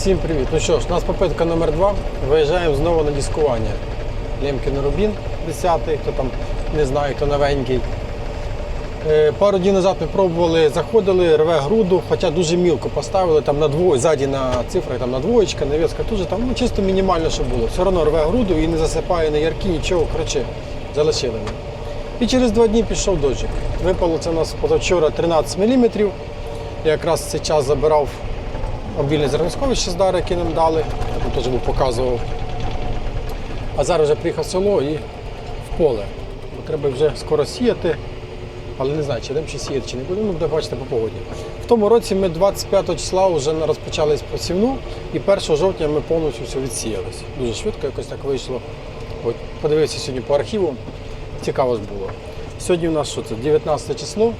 Всім привіт! Ну що ж, у нас попитка номер 2 Виїжджаємо знову на дискування. Лемкін Рубін 10 хто там не знає, хто новенький. Е, Пару днів назад ми пробували, заходили, рве груду, хоча дуже мілко поставили, там на двоє, ззаді на цифрах там на двоєчка, навіска теж там ну, чисто мінімально, що було. Все одно рве груду і не засипає ні ярки, нічого, коротше, залишили ми. І через два дні пішов дощик. Випало це у нас позавчора 13 мм. Я якраз цей час забирав мобільне зерносховище з дари, яке нам дали. Я там теж був показував. А зараз вже приїхав в село і в поле. Бо треба вже скоро сіяти. Але не знаю, чи йдемо чи сіяти, чи не будемо, ну, буде бачити по погоді. В тому році ми 25 числа вже розпочали посівну, і 1 жовтня ми повністю все відсіялися. Дуже швидко якось так вийшло. От, подивився сьогодні по архіву, цікаво ж було. Сьогодні у нас що це? 19 число.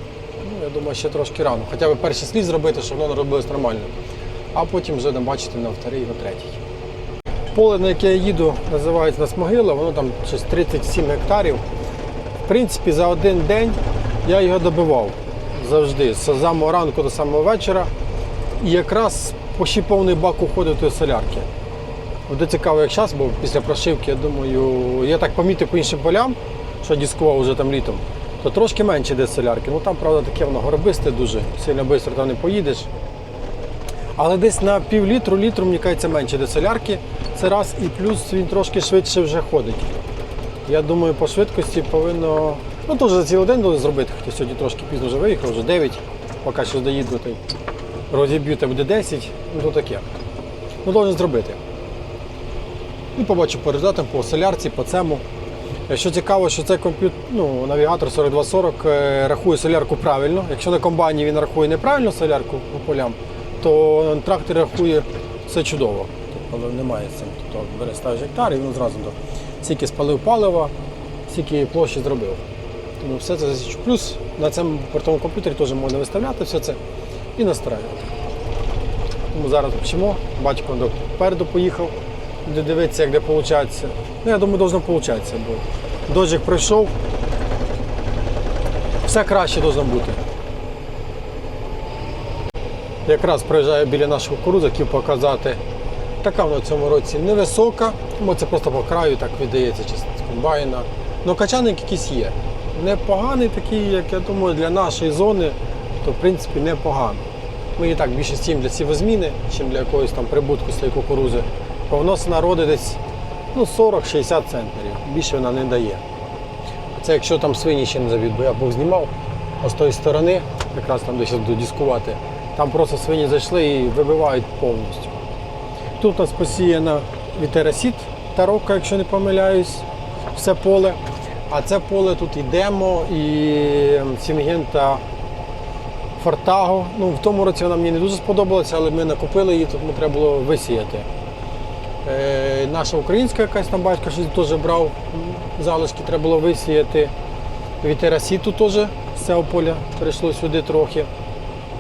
Ну, я думаю, ще трошки рано. Хоча б перший слід зробити, щоб воно робилось нормально. А потім вже там бачити на вторий, на третій. Поле, на яке я їду, називається нас могила, воно там щось 37 гектарів. В принципі, за один день я його добивав завжди, з самого ранку до самого вечора. І якраз почти повний бак уходив тої солярки. Буде цікаво, як зараз, бо після прошивки, я думаю, я так помітив по іншим полям, що дискував вже там літом, то трошки менше йде солярки. Ну там, правда, таке воно горобисте дуже, сильно швидко там не поїдеш. Але десь на пів літру, літру, мені кажеться, менше йде солярки. Це раз, і плюс він трошки швидше вже ходить. Я думаю, по швидкості повинно. Ну, теж за цілий день буде зробити, хоча сьогодні трошки пізно вже виїхав, вже 9, поки що доїду, то й розіб'ю, то буде 10, ну то таке. Ну, должен зробити. І побачу по результатам, по солярці, по цьому. Е, Що цікаво, що цей комп'ютер, ну, навігатор 4240 е, рахує солярку правильно. Якщо на комбайні він рахує неправильно солярку по полям, то на тракторі рахує все чудово. Тобто немає цим. Тобто бере ставиш гектар і він зразу до скільки спалив палива, скільки площі зробив. Тому все це. Плюс на цьому портовому комп'ютері теж можна виставляти все це і настраювати. Тому зараз вчимо. Батько допереду поїхав, де дивиться, як де виходить. Ну, я думаю, должно виходити, бо дощик пройшов. Все краще должно бути. Якраз проїжджаю біля нашого кукурудзи, хотів показати. Така вона в цьому році невисока, бо це просто по краю так віддається чисто з комбайна. Ну качаник якийсь є. Непоганий такий, як я думаю, для нашої зони, то в принципі непогано. Ми і так більше сім для сівозміни, ніж для якоїсь там прибутку з цієї кукурузи. Повносина роди десь ну, 40-60 центнерів. Більше вона не дає. Це якщо там свині ще не завід, бо я був знімав а з тої сторони, якраз там де зараз буду дискувати, там просто свині зайшли і вибивають повністю. Тут у нас посіяна вітерасіт таровка, якщо не помиляюсь, все поле. А це поле тут і демо, і Сінгента Фортаго. Ну, в тому році вона мені не дуже сподобалася, але ми накупили її, тому треба було висіяти. Е, наша українська якась там батько щось теж брав залишки, треба було висіяти. Вітерасіту теж з цього поля прийшло сюди трохи.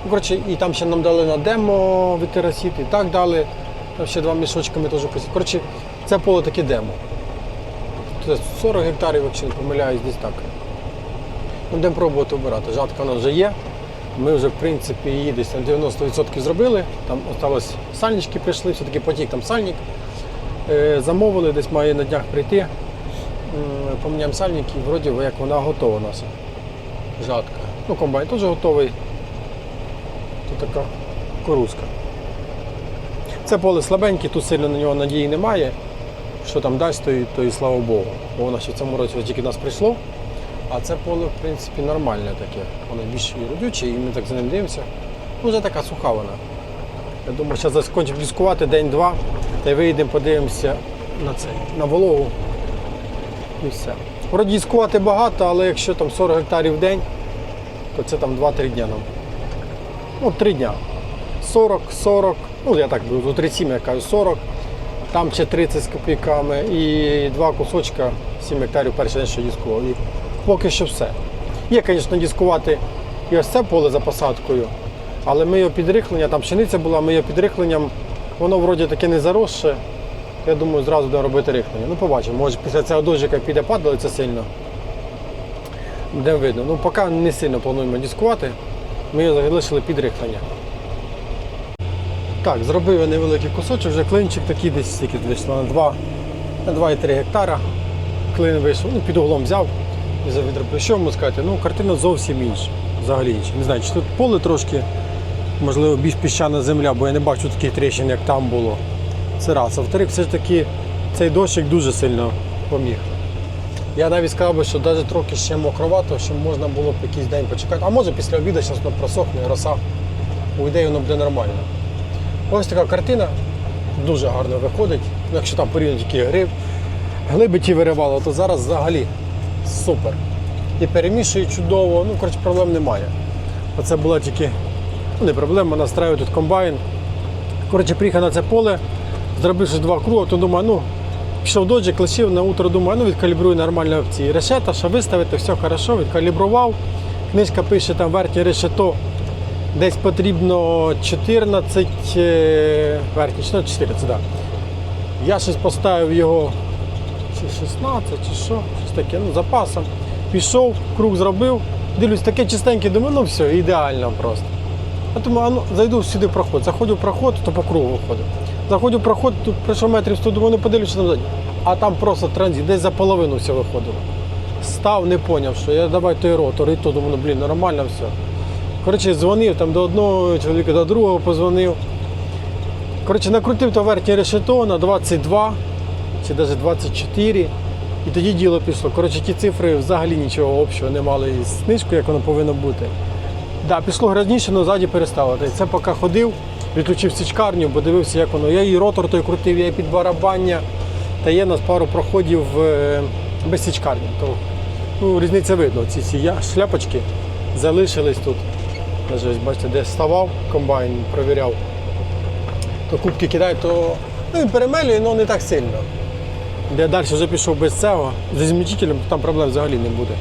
Ну, коротше, і там ще нам дали на демо вітерасіт, і так дали. Там ще два мішочки ми теж посіяли. Коротше, це поле таке демо. Це 40 гектарів, якщо не помиляюсь, десь так. Ну, Будемо пробувати обирати. Жатка нас вже є. Ми вже, в принципі, її десь на 90% зробили. Там осталось сальнички прийшли, все-таки потік там сальник. Е, Замовили, десь має на днях прийти. Поміняємо сальник і вроді як вона готова у нас. Жатка. Ну, комбайн теж готовий. Тут така корузка. Це поле слабеньке, тут сильно на нього надії немає. Що там дасть, то і, то і слава Богу. Бо воно ще в цьому році тільки нас прийшло. А це поле, в принципі, нормальне таке. Воно більш родюче, і ми так за ним дивимося. Ну, вже така суха вона. Я думаю, зараз закінчимо дискувати день-два, та й вийдемо, подивимося на це, на вологу. І все. Вроді дискувати багато, але якщо там 40 гектарів в день, то це там 2-3 дня нам. Ну, 3 дня. 40, 40, ну я так беру, 37, я кажу 40, там ще 30 з копійками і два кусочка 7 гектарів перший день, що дискував. І поки що все. Є, звісно, дискувати і ось це поле за посадкою, але ми його підрихлення, там пшениця була, ми його підрихленням, воно вроді таке не заросше. Я думаю, зразу будемо робити рихлення. Ну, побачимо, може після цього дощика піде падалиця сильно. Де видно. Ну, поки не сильно плануємо дискувати, ми його залишили під. Так, зробив я невеликий кусочок, вже клинчик такий десь скільки вийшло на 2, на 2,3 гектара. Клин вийшов, ну, під углом взяв і завідробив. Що йому сказати? Ну, картина зовсім інша. Взагалі інша. Не знаю, чи тут поле трошки, можливо, більш піщана земля, бо я не бачу таких тріщин, як там було. Це раз. А вторик, все ж таки, цей дощик дуже сильно поміг. Я навіть сказав би, що навіть трохи ще мокровато, що можна було б якийсь день почекати. А може після обіду зараз воно просохне, роса уйде і воно буде нормально. Ось така картина дуже гарно виходить. Ну, Якщо там порівняно тільки гриб, глиби ті виривало, то зараз взагалі супер. І перемішує чудово, ну, коротше, проблем немає. Оце була тільки ну, не проблема, настраю тут комбайн. Коротше, приїхав на це поле, зробивши два круги, то думаю, ну, пішов доджик, лишив на утро, думаю, ну відкалібрую нормально ці решета, що виставити, все хорошо, відкалібрував. Книжка пише там верхнє решето Десь потрібно 14 е, верхні, чи 14, так. Я щось поставив його чи 16, чи що, щось таке, ну, запасом. Пішов, круг зробив, дивлюсь, таке чистеньке, думаю, ну все, ідеально просто. А думаю, а ну, зайду сюди в проход. Заходжу в проход, то по кругу виходив. Заходжу проход, тут пройшов метрів 100, думаю, ну подивлюся там ззаді. А там просто транзит, десь за половину все виходило. Став, не поняв, що я давай той ротор, і то думаю, ну блін, нормально все. Коротше, дзвонив там до одного чоловіка, до другого позвонив. Коротше, накрутив то верхнє решето на 22 чи навіть 24. І тоді діло пішло. Коротше, ті цифри взагалі нічого общого не мали із книжкою, як воно повинно бути. Да, пішло грязніше, але ззаді перестало. Це поки ходив, відключив січкарню, бо дивився, як воно. Я і ротор той крутив, я і під барабання. Та є у нас пару проходів е, без січкарні. То, ну, різниця видно. Ці я- шляпочки залишились тут. Ось бачите, де ставав комбайн, провіряв. То кубки кидає, то ну, перемелює, але не так сильно. Де далі вже пішов без цього, зі змічителем, то там проблем взагалі не буде.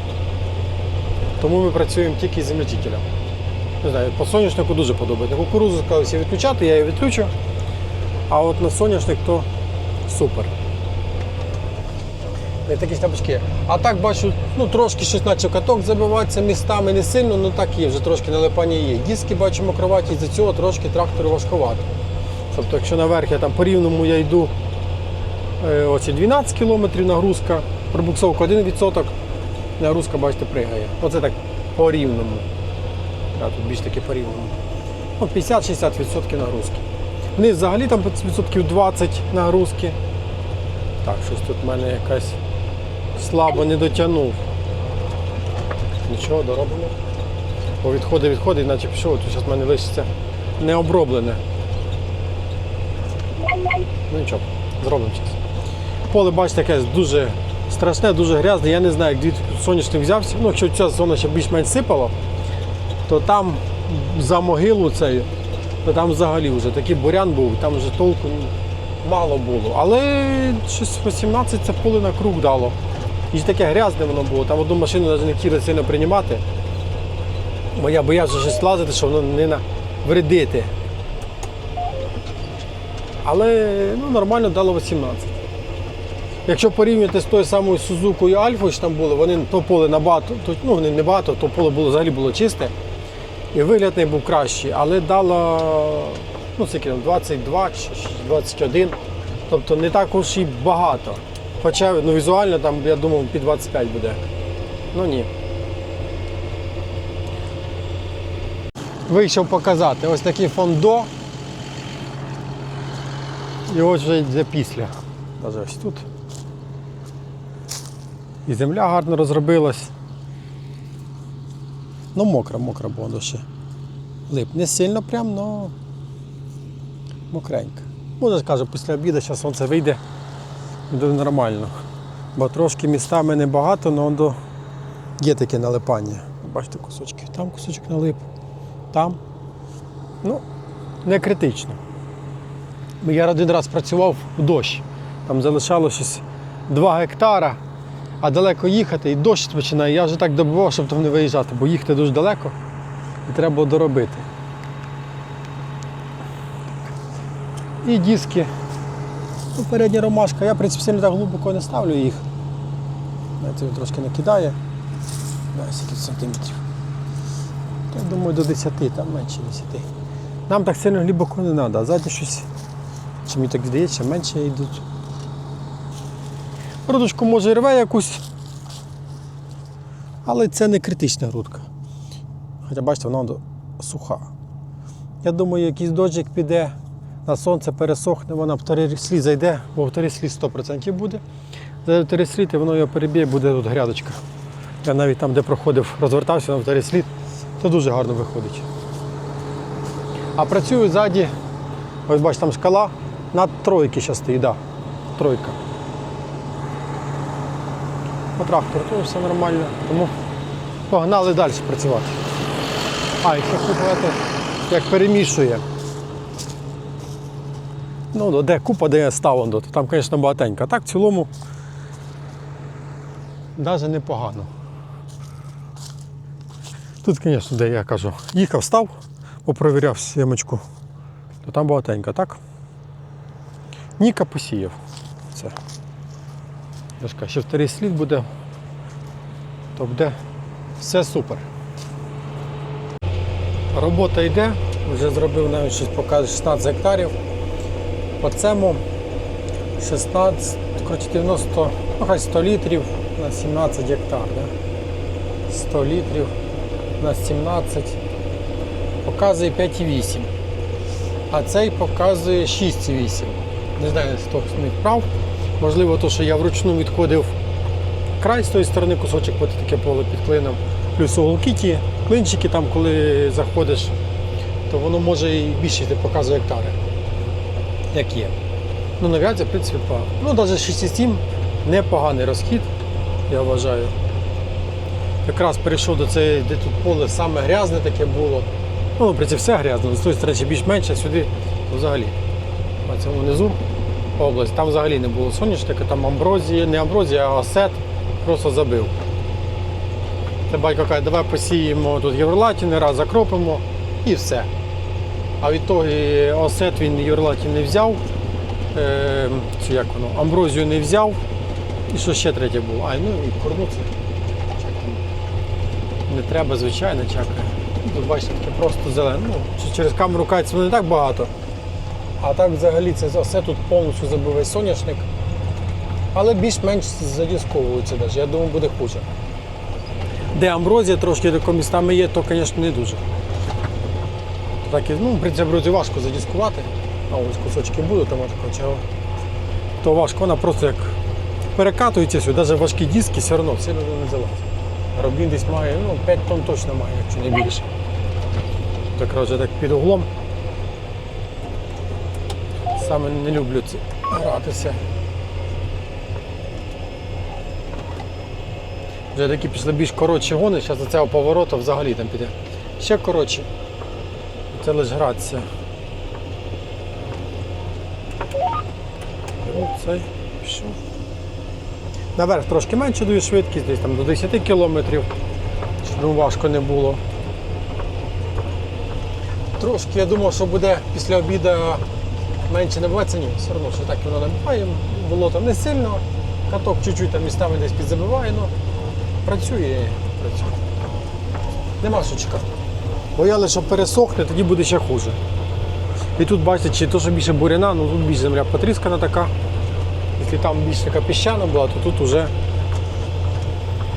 Тому ми працюємо тільки з змічителем. Не знаю, по соняшнику дуже подобається. Кукурузу сказалося відключати, я її відключу. А от на соняшник то супер. Та Такі шляпочки. А так бачу, ну трошки щось наче каток забивається містами не сильно, ну так є, вже трошки налипання є. Диски бачу мокроваті, з-за цього трошки трактору важкувато. Тобто, якщо наверх я там по рівному я йду е, оці 12 км нагрузка, пробуксовка 1%, нагрузка, бачите, пригає. Оце так по рівному. Да, тут більш таки по рівному. Ну, 50-60% нагрузки. Вниз взагалі там відсотків 20 нагрузки. Так, щось тут в мене якась слабо не дотягнув. Нічого, доробимо. Бо відходи, відходи, наче пішов, тут зараз в мене лишиться необроблене. Ну нічого, зробимо зараз. Поле, бачите, якесь дуже страшне, дуже грязне. Я не знаю, як тут взявся. Ну, якщо ця зона ще більш-менш сипала, то там за могилу то там взагалі вже такий бурян був, там вже толку мало було. Але щось 18 це поле на круг дало. І таке грязне воно було. Там одну машину навіть не хотіли сильно приймати. Бо я боявся щось лазити, щоб воно не навредити. Але ну, нормально дало 18. Якщо порівняти з тою самою Сузукою Альфою, що там було, вони то поле набагато, то, ну вони не багато, то поле було взагалі було чисте. І вигляд не був кращий, але дало ну, скільки 22 чи 21. Тобто не так уж і багато. Хоча ну, візуально там, я думав, під 25 буде. Ну ні. Вийшов показати ось такий фон до. І ось вже йде після. Навіть ось тут. І земля гарно розробилась. Ну, мокра, мокра була ще. Лип. Не сильно прям, але мокренька. Може, скажу, після обіду зараз сонце вийде, буде нормально. Бо трошки містами небагато, але до... є таке налипання. Бачите, кусочки. Там кусочок налип, там. Ну, не критично. Я один раз працював у дощ. Там залишалося 2 гектара, а далеко їхати і дощ починає. Я вже так добивав, щоб там не виїжджати, бо їхати дуже далеко і треба доробити. І диски. Ну, передня ромашка, я в принципі сильно так глибоко не ставлю їх. Знаєте, він трошки накидає. Да, скільки сантиметрів. Я думаю, до 10, там менше 10. Нам так сильно глибоко не треба, а ззаді щось, чи мені так здається, менше йдуть. Грудочку може рве якусь, але це не критична грудка. Хоча бачите, вона суха. Я думаю, якийсь дощик піде, на сонце пересохне, вона в слід зайде, бо вторий слід 100% буде. Вторий слід і воно його переб'є, буде тут грядочка. Я навіть там, де проходив, розвертався на слід, то дуже гарно виходить. А працюю ззаді, ось бачите, там шкала, на тройки зараз стоїть, да, тройка. По трактору теж все нормально, тому погнали далі працювати. А, ще купувати, як перемішує. Ну, ну, де купа, де став, то там, звісно, багатенько. Так в цілому навіть непогано. Тут, звісно, де я кажу, їхав, став, попровіряв сімочку, то там багатенько, так? Ніка посіяв. Це. Кажу, ще вторий слід буде, то буде все супер. Робота йде, вже зробив навіть щось показує 16 гектарів. По цьому 16, коротше 90, ну хай 100 літрів на 17 гектар. Да? 100 літрів на 17 показує 5,8. А цей показує 6,8. Не знаю, хто з них прав. Можливо, то, що я вручну відходив край з тої сторони, кусочок от таке поле під клином. Плюс уголки ті, клинчики там, коли заходиш, то воно може і більше показує гектари. Як є. Ну, нав'язі, в принципі. Ну, навіть 6,7 непоганий розхід, я вважаю. Якраз перейшов до цієї, де тут поле саме грязне таке було. Ну, в принципі, все грязне, з тої сторони більш-менше, сюди взагалі. А цьому внизу область, там взагалі не було соняшника, там амброзія, не амброзія, а осет просто забив. Це батько каже, давай посіємо тут євролатіни, раз закропимо і все. А від того осет він євролатін не взяв, е, чи як воно, амброзію не взяв. І що ще третє було? А, ну і корну це. Не треба, звичайно, чакає. Бачите, таке просто зелене. Ну, через камеру кається не так багато. А так взагалі це все тут повністю забив весь соняшник. Але більш-менш задісковується навіть. Я думаю, буде хуже. Де амброзія трошки містами є, то, звісно, не дуже. Так, і, ну, принципі, амброзію важко задіскувати. А ось кусочки будуть, тому чого. То важко, вона просто як перекатується сюди, навіть важкі диски все одно сильно не залазить. Рубін десь має, ну, 5 тонн точно має, якщо не більше. Так коротше, так під углом. Саме не люблю це гратися. Вже такі пішли більш коротші гони, зараз до цього повороту взагалі там піде. Ще коротше. Це лише гратися. О, цей пішов. Наверх трошки менше даю швидкість, десь там до 10 кілометрів, щоб важко не було. Трошки я думав, що буде після обіду менше набиватися, ні, все одно, що так воно набиває, було не сильно, каток чуть-чуть там містами десь підзабиває, але працює працює. Нема що чекати. Бояли, що пересохне, тоді буде ще хуже. І тут бачите, чи то, що більше буряна, ну тут більше земля потріскана така. Якщо там більш така піщана була, то тут вже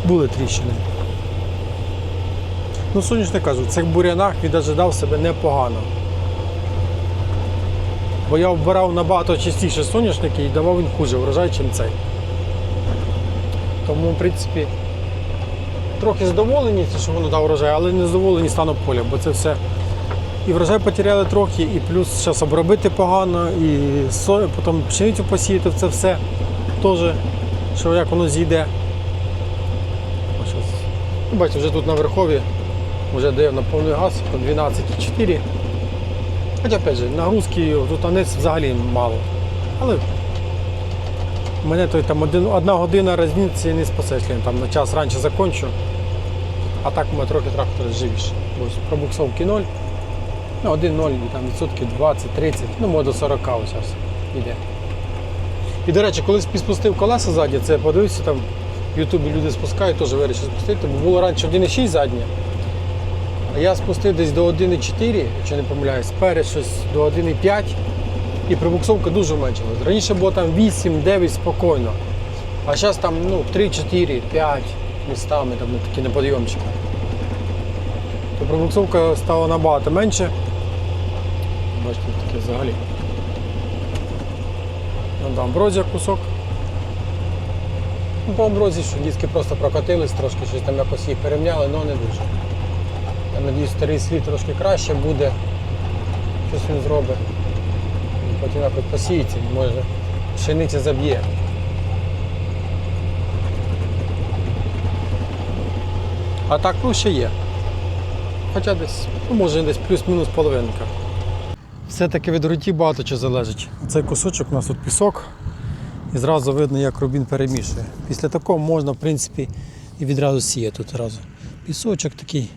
були тріщини. Ну, соняшник кажу, цих бурянах він навіть дав себе непогано. Бо я вбирав набагато частіше соняшники і давав він хуже врожай, ніж цей. Тому, в принципі, трохи задоволені, що воно дав врожай, але не задоволені станом поля, бо це все. І врожай потеряли трохи, і плюс зараз обробити погано, і со... потім пшеницю посіяти це все теж, що як воно зійде. Ну, Бачите, вже тут на верхові вже дає на повний газ, по 12,4. Хоча опять же, нагрузки тут анець взагалі мало. Але мене той там один, одна година різниці не спасе, я там на час раніше закончу. А так мене трохи трактор живіше. Ось пробуксовки 0. Ну, 1-0, і там відсотків 20-30, ну може до 40 ось зараз йде. І до речі, колись спустив колеса ззаді, це подивився там в Ютубі люди спускають, теж вирішили спустити, бо було раніше 1,6 заднє, я спустив десь до 1,4, якщо не помиляюсь, сперед щось до 1,5 і прибуксовка дуже зменшилась. Раніше було там 8-9 спокійно. А зараз там ну, 3, 4, 5 містами там такі на підйомчиках. То пробуксовка стала набагато менше. Бачите, таке взагалі. Ну, там амброзія кусок. Ну, по амброзії, що дітки просто прокатились, трошки щось там якось їх перемняли, але не дуже. Надіюсь, старий слід трошки краще буде. Щось він зробить. Потім якось посіється, може пшениця заб'є. А так ну ще є. Хоча десь, ну може десь плюс-мінус половинка. Все-таки від руті багато чого залежить. Цей кусочок у нас тут пісок, і зразу видно, як рубін перемішує. Після такого можна, в принципі, і відразу сіяти тут одразу. Пісочок такий,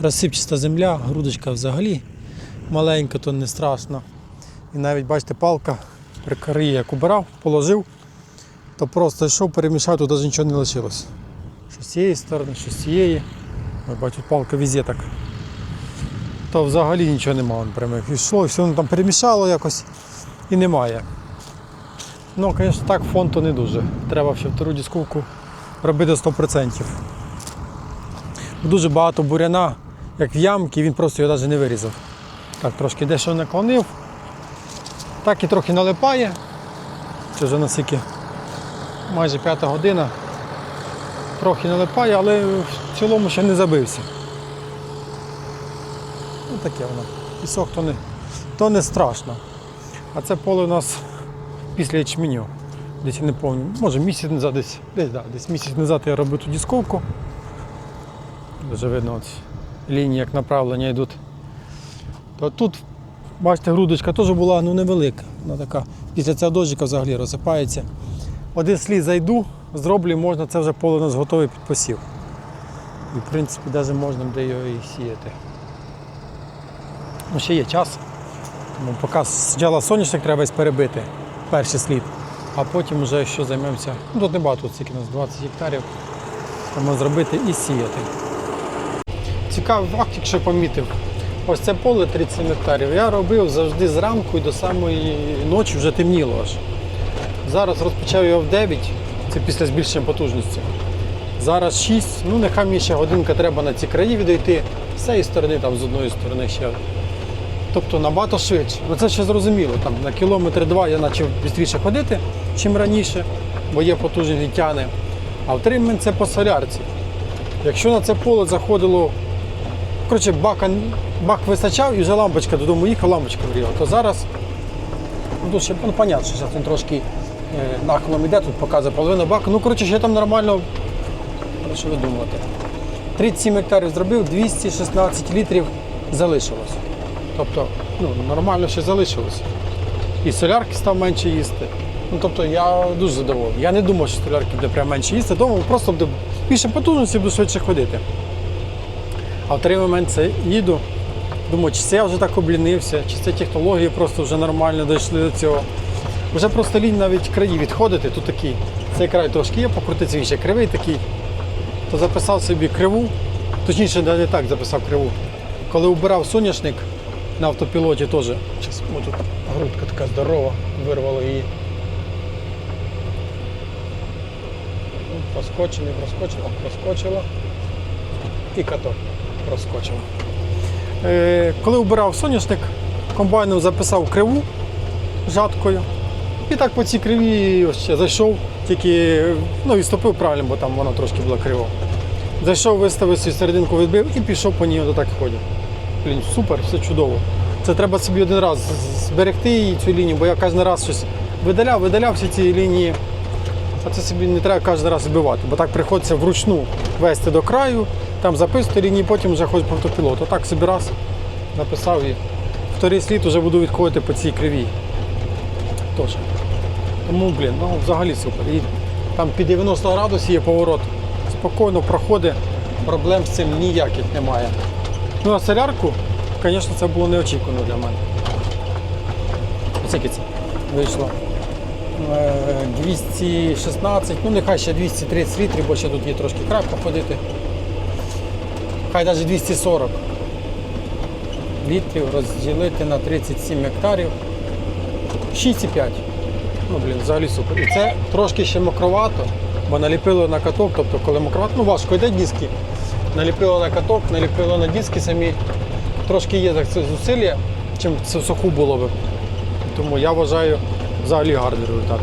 розсипчаста земля, грудочка взагалі маленька, то не страшно. І навіть бачите, палка при карі як убирав, положив, то просто йшов, перемішав, навіть нічого не лишилось. Що з цієї сторони, що з цієї. Бачу, палка везде так. То взагалі нічого немає прямих. Йшло, і все воно там перемішало якось і немає. Ну, звісно, так фон то не дуже. Треба ще втору дісковку робити 100%. Дуже багато буряна, як в ямки, він просто його навіть не вирізав. Так, трошки дещо наклонив. Так і трохи налипає. Це вже наскільки майже п'ята година. Трохи налипає, але в цілому ще не забився. Ну таке воно. Пісок то не, то не страшно. А це поле у нас після ячменю. Десь не пам'ятаю, може місяць назад, десь, десь, да, десь місяць назад я робив ту дісковку. Дуже видно, от лінії як направлення йдуть. То тут, бачите, грудочка теж була ну, невелика. Вона така, після цього дощика взагалі розсипається. Один слід зайду, зроблю, можна, це вже поле у нас готове під посів. І в принципі навіть можна буде його і сіяти. Ну, ще є час. Тому поки спочатку соняшник треба весь перебити, перший слід, а потім вже що займемося. Ну тут небагато, тут стільки у нас 20 гектарів. Треба зробити і сіяти. Цікавий факт, якщо помітив. Ось це поле 37 гектарів. Я робив завжди зранку і до самої ночі вже темніло аж. Зараз розпочав його в 9, це після збільшення потужності. Зараз 6, ну нехай мені ще годинка треба на ці краї відійти. З цієї сторони, там з одної сторони ще. Тобто набагато швидше. Ну це ще зрозуміло. Там на кілометр два я почав швидше ходити, чим раніше, бо є потужні тяни. А в три це по солярці. Якщо на це поле заходило, коротше, бака, бак вистачав і вже лампочка додому їхала, лампочка горіла, то зараз, ну ще ну, понятно, що зараз він трошки е, нахилом іде, тут показує половину бака. Ну, коротше, ще там нормально, про що ви думаєте. 37 гектарів зробив, 216 літрів залишилось. Тобто, ну, нормально ще залишилось. І солярки став менше їсти. Ну, тобто я дуже задоволений. Я не думав, що солярки буде прям менше їсти, думав, просто буде більше потужності, буду швидше ходити. А в той момент це їду. Думаю, чи це я вже так облінився, чи це технології просто вже нормально дійшли до цього. Вже просто лінь навіть краї відходити. Тут такий, цей край трошки є, покрутиться ще кривий такий. То записав собі криву, точніше, не так записав криву. Коли убирав соняшник на автопілоті теж. О, тут грудка така здорова, вирвало її. Ну, Проскочений, проскочило, проскочило. І каток проскочив. Е, коли вбирав соняшник, комбайном записав криву жаткою. І так по цій криві ще зайшов, тільки ну, відступив правильно, бо там воно трошки було криво. Зайшов, виставив свою серединку відбив і пішов по ній отак ходив. Блін, супер, все чудово. Це треба собі один раз зберегти цю лінію, бо я кожен раз щось видаляв, видаляв всі ці лінії. А це собі не треба кожен раз вбивати, бо так приходиться вручну вести до краю, там записувати лінії, потім вже ходить по автопілоту. Так собі раз написав і вторий слід вже буду відходити по цій кривій. Тож. Тому, блін, ну взагалі супер. І там під 90 градусів є поворот. Спокійно проходить, проблем з цим ніяких немає. Ну а солярку, звісно, це було неочікувано для мене. Скільки це вийшло? Е, 216, ну нехай ще 230 літрів, бо ще тут є трошки край походити. Хай навіть 240. літрів розділити на 37 гектарів. 6,5. Ну, блін, взагалі супер. І це трошки ще мокровато, бо наліпило на каток, тобто коли мокровато, ну важко йде диски. Наліпило на каток, наліпило на диски самі. Трошки є так це зусилля, чим це суху було б. Тому я вважаю взагалі гарний результат.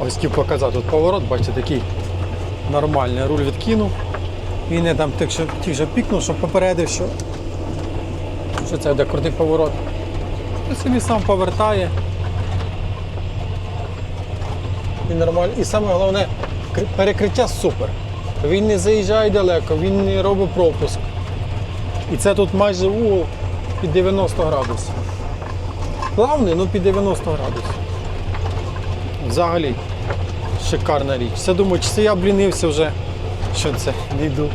Ось хотів показати тут поворот, бачите, такий нормальний руль відкинув. Він не там тих, що, ті, що пікнув, щоб попередив, що, що це йде крутий поворот. І собі сам повертає. І нормально. І саме головне, перекриття супер. Він не заїжджає далеко, він не робить пропуск. І це тут майже угол під 90 градусів. Плавний, ну під 90 градусів. Взагалі, шикарна річ. Все думаю, чи це я облінився вже, що це не йду.